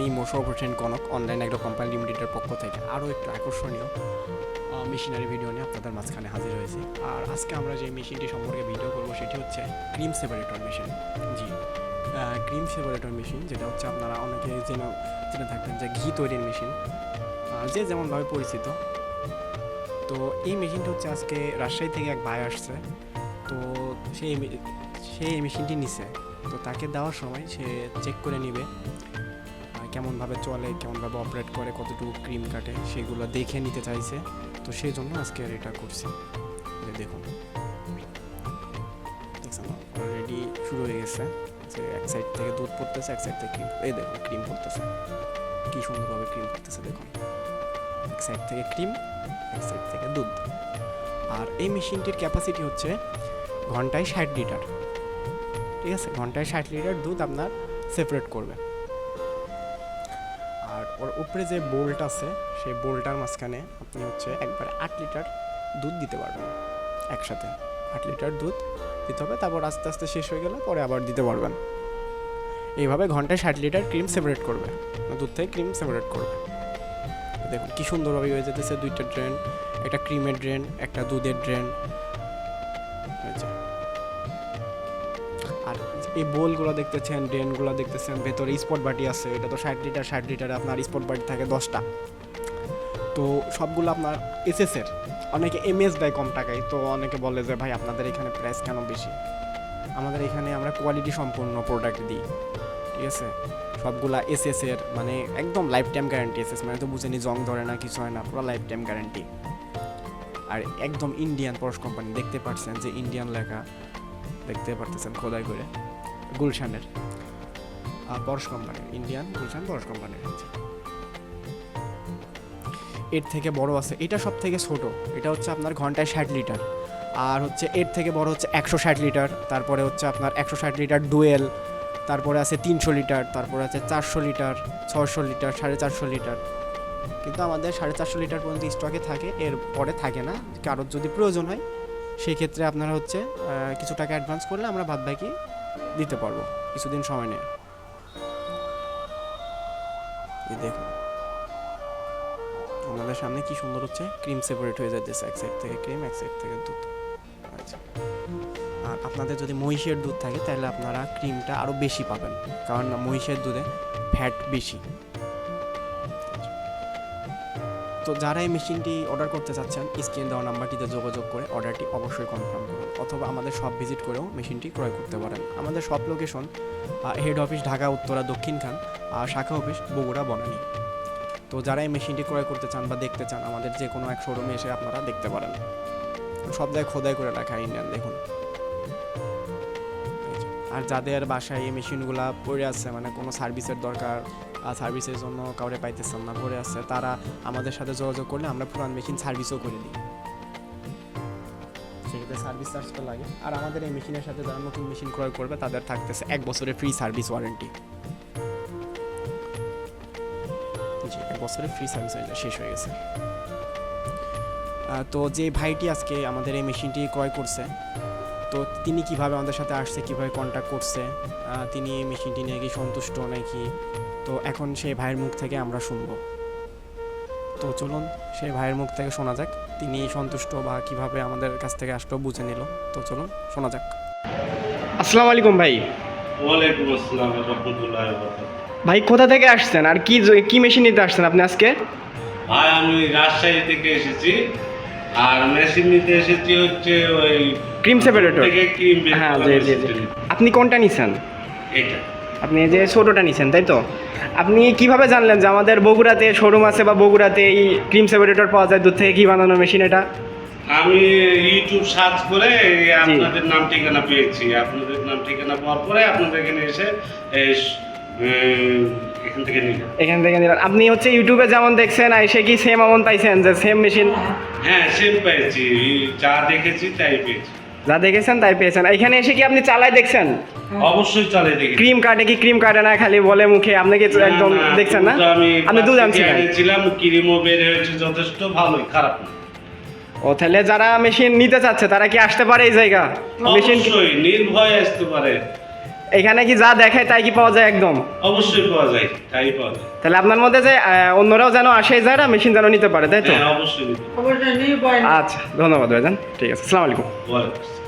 আমি মোশারফ হোসেন কনক অনলাইন একটা কোম্পানি লিমিটেডের পক্ষ থেকে আরও একটু আকর্ষণীয় মেশিনারি ভিডিও নিয়ে আপনাদের মাঝখানে হাজির হয়েছি। আর আজকে আমরা যে মেশিনটি সম্পর্কে ভিডিও করব সেটি হচ্ছে ক্রিম সেপারেটর মেশিন। জি ক্রিম সেপারেটর মেশিন, যেটা হচ্ছে আপনারা অনেকে জেনে জেনে থাকবেন যে ঘি তৈরির মেশিন। যে যেমনভাবে পরিচিত, তো এই মেশিনটা হচ্ছে আজকে রাজশাহী থেকে এক ভাই আসছে। তো সেই সেই মেশিনটি নিছে। তো তাকে দেওয়ার সময় সে চেক করে নিবে কেমনভাবে চলে, কেমনভাবে অপারেট করে, কতটুকু ক্রিম কাটে, সেগুলো দেখে নিতে চাইছে। তো সেই জন্য আজকে এটা করছি। যে দেখুন। অলরেডি শুরু হয়ে গেছে। যে এক সাইড থেকে দুধ পড়তেছে, এক সাইড থেকে ক্রিম এই দেখুন ক্রিম পড়তেছে। কী সুন্দরভাবে ক্রিম পড়তেছে, দেখুন। এক সাইড থেকে ক্রিম এক সাইড থেকে দুধ। আর এই মেশিনটির ক্যাপাসিটি হচ্ছে ঘন্টায় ষাট লিটার ঠিক আছে? ঘন্টায় ষাট লিটার দুধ আপনার সেপারেট করবে। আর ওর উপরে যে বোল্ট আছে, সেই বোল্টার মাঝখানে আপনি হচ্ছে একবারে আট লিটার দুধ দিতে পারবেন। একসাথে আট লিটার দুধ দিতে হবে, তারপর আস্তে আস্তে শেষ হয়ে গেলে পরে আবার দিতে পারবেন। এইভাবে ঘন্টায় ষাট লিটার ক্রিম সেপারেট করবে দুধ থেকে ক্রিম সেপারেট করবে। দেখুন কী সুন্দরভাবে হয়ে যেতেছে দুইটা ড্রেন, একটা ক্রিমের ড্রেন, একটা দুধের ড্রেন। এই বোলগুলো দেখতেছেন, ড্রেনগুলো দেখতেছেন, ভেতরে স্পট বাটি আছে, এটা তো ষাট লিটার, ষাট লিটারে আপনার স্পট বাটি থাকে দশটা। তো সবগুলো আপনার এসএসের অনেকে এমএস দেয় কম টাকায়, তো অনেকে বলে যে, ভাই, আপনাদের এখানে প্রাইস কেন বেশি? আমাদের এখানে আমরা কোয়ালিটি সম্পূর্ণ প্রোডাক্ট দিই, ঠিক আছে? সবগুলা এসএস এর মানে একদম লাইফ টাইম গ্যারান্টি এসএস মানে তো বুঝেনি, জং ধরে না, কিছু হয় না, পুরো লাইফ টাইম গ্যারান্টি আর একদম ইন্ডিয়ান পরশ কোম্পানি দেখতে পাচ্ছেন যে ইন্ডিয়ান লেখা, দেখতে পারতেছেন খোদাই করে। গুলশানের পরশ কোম্পানির, ইন্ডিয়ান গুলশান পরশ কোম্পানির। এর থেকে বড় আছে, এটা সব থেকে ছোট, এটা হচ্ছে আপনার ঘন্টায় ষাট লিটার আর হচ্ছে এর থেকে বড় হচ্ছে একশো ষাট লিটার, তারপরে হচ্ছে আপনার একশো ষাট লিটার ডুয়েল, তারপরে আছে তিনশো লিটার, তারপরে আছে চারশো লিটার ছশো লিটার, সাড়ে চারশো লিটার কিন্তু আমাদের সাড়ে চারশো লিটার পর্যন্ত স্টকে থাকে, এর পরে থাকে না, কারোর যদি প্রয়োজন হয়, সেই ক্ষেত্রে আপনারা হচ্ছে কিছু টাকা অ্যাডভান্স করলে আমরা বাদ বাকি দিতে পারব, কিছুদিন সময় নেই দেখুন। আমাদের সামনে কি সুন্দর হচ্ছে ক্রিম সেপারেট হয়ে যাচ্ছে এক সাইড থেকে ক্রিম এক সাইড থেকে দুধ। আচ্ছা। আর আপনাদের যদি মহিষের দুধ থাকে, তাহলে আপনারা ক্রিমটা আরও বেশি পাবেন, কারণ মহিষের দুধে ফ্যাট বেশি। তো যারা এই মেশিনটি অর্ডার করতে চাচ্ছেন, স্ক্রিন দেওয়া নাম্বারটিতে যোগাযোগ করে অর্ডারটি অবশ্যই কনফার্ম করুন অথবা আমাদের শপ ভিজিট করেও মেশিনটি ক্রয় করতে পারেন। আমাদের shop location head office Dhaka, Uttara Dakshinkhan আর শাখা অফিস বগুড়া, বনানী। তো যারা এই মেশিনটি ক্রয় করতে চান বা দেখতে চান, আমাদের যে কোনো এক শোরুমে এসে আপনারা দেখতে পারেন। সব জায়গায় খোদাই করে রাখা ইন্ডিয়ান, দেখুন। আর যাদের বাসায় এই মেশিনগুলা পড়ে আছে মানে কোনো সার্ভিসের দরকার সার্ভিসের জন্য কাউরে পাইতেছেন না পড়ে আছে তারা আমাদের সাথে যোগাযোগ করলে আমরা পুরান মেশিন সার্ভিসও করে দিই। সেক্ষেত্রে সার্ভিস চার্জ তো লাগে। আর আমাদের এই মেশিনের সাথে যারা নতুন মেশিন ক্রয় করবে, তাদের থাকতেছে এক বছরের ফ্রি সার্ভিস ওয়ারেন্টি। এক বছরের ফ্রি সার্ভিস শেষ হয়ে গেছে। তো যে ভাইটি আজকে আমাদের এই মেশিনটি ক্রয় করছে, তো তিনি কীভাবে আমাদের সাথে আসছে, কীভাবে কন্ট্যাক্ট করছে তিনি এই মেশিনটি নিয়ে কি সন্তুষ্ট নাকি? তো এখন সেই ভাইয়ের মুখ থেকে আমরা শুনব। তো চলুন সেই ভাইয়ের মুখ থেকে শোনা যাক তিনি সন্তুষ্ট বা কীভাবে আমাদের কাছ থেকে আসলো বুঝে নিল। তো চলুন শোনা যাক। আসসালামু আলাইকুম ভাই। ওয়ালাইকুম আসসালাম রহমতুল্লাহ ভাই কোথা থেকে আসছেন? আর কি কি মেশিন নিতে আসছেন আপনি আজকে? ভাই আমি রাজশাহী থেকে এসেছি। আর মেশিন নিতে এসেছি হচ্ছে ওই ক্রিম সেপারেটর। থেকে ক্রিম হ্যাঁ জি জি আপনি কোনটা নিছেন? এটা। আপনি যে ছোটোটা নিছেন তাই তো? আপনি কীভাবে জানলেন যে আমাদের বগুড়াতে শোরুম আছে বা বগুড়াতে এই ক্রিম সেপারেটর পাওয়া যায়? দুধ থেকে কি বানানো মেশিন এটা? আমি ইউটিউব সার্চ করে আপনাদের নাম ঠিকানা পেয়েছি। আপনাদের নাম ঠিকানা পাওয়ার পরে আপনাদের এখানে এসে এখান থেকে নিলাম। এখান থেকে নিলেন আপনি হচ্ছে ইউটিউবে যেমন দেখছেন এসে কি সেম এমন পাইছেন যে সেম মেশিন হ্যাঁ সেম পেয়েছি যা দেখেছি তাই পেয়েছি। যা দেখেছেন তাই পেয়েছেন। এখানে এসে কি আপনি চালাই দেখছেন? অবশ্যই চালাই দেখি। ক্রিম কাটে কি ক্রিম কাটে না খালি বলে মুখে? আপনি কি একদম দেখছেন না? আমি আপনি দুধ আনছিলেন এনেছিলাম ক্রিমও বের হয়েছে যথেষ্ট ভালোই খারাপ না। ও তাহলে যারা মেশিন নিতে চাচ্ছে তারা কি আসতে পারে এই জায়গা? মেশিন নির্ভয়ে আসতে পারে। এখানে কি যা দেখায় তাই কি পাওয়া যায় একদম? অবশ্যই পাওয়া যায় তাই পাওয়া যায়। তাহলে আপনার মধ্যে যে অন্যরাও যেন আসে যারা মেশিন যেন নিতে পারে তাই তো? হ্যাঁ অবশ্যই নিতে অবশ্যই নির্ভয় আচ্ছা ধন্যবাদ ভাইজান। ঠিক আছে আসসালামু আলাইকুম। ওয়ালাইকুম আসসালাম।